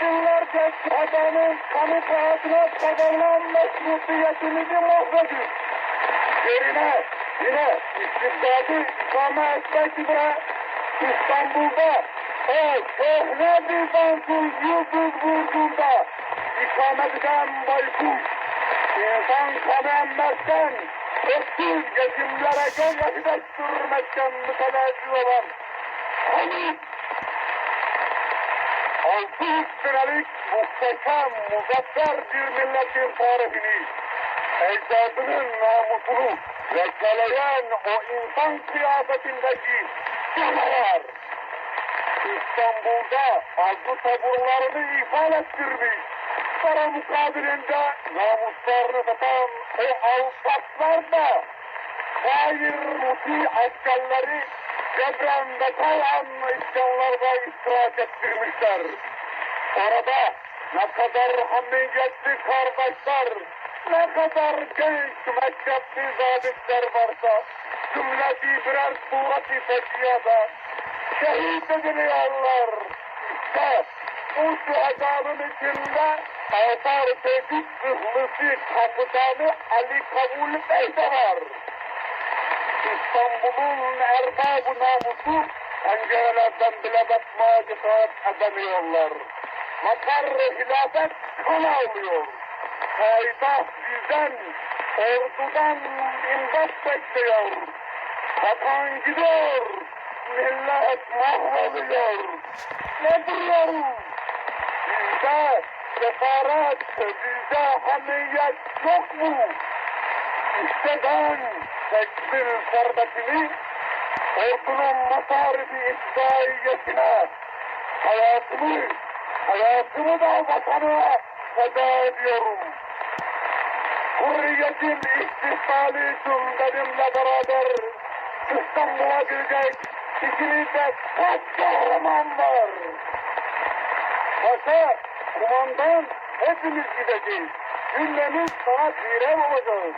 Yüzyıllarca adamın kanı pahasına kazanılan meşrutiyetimizi mahvedin. Yerine yine istibdadı ikame etmek üzere İstanbul'da o köhne Bizans'ın yıldız vurduğunda ikamet eden baykuş insan kanı emmekten öksüz gezimlere gözyaşı döktürmekten mütenezzih olan Halit altı senelik muhteşem, muzaffer bir milletin tarihini, ecdadının namusunu lekeleyen o insan kıyafetindeki canavar, İstanbul'da arzu taburlarını ifade ettirmiş. Para mukabilinde namuslarını satan o alçaklar da Hayır muti askerleri cebren ve kayan isyanlarda iştirak ettirmişler. Orada ne kadar hamiyetli kardeşler, ne kadar genç mektepli zabitler varsa, cümleti birer sureti feciyada şehit ediliyorlar. İşte bu şühedanın içinde Atar Tevfik Zıhlısı Kapıdanı Ali Kabul Bey de var. İstanbul'un erbabı namusu pencerelerden bile bakmaya cesaret edemiyorlar. Makar hilafet kan alıyor. Payitaht bizden, ordudan imdat bekliyor. Vatan gidiyor, millet mahvoluyor. Ne duruyoruz? Bizde sefaret, bizde hamiyet yok mu? İşte ben tekbir serbetini ordunun masarifi itfaiyesine hayatımı, hayatımı da vatanıma feda ediyorum. Hürriyetin istisali için benimle beraber İstanbul'a girecek ikimizde kaç kahraman var. Paşa, kumandan hepimiz gideceğiz. Cümlemiz sana tire olacağız.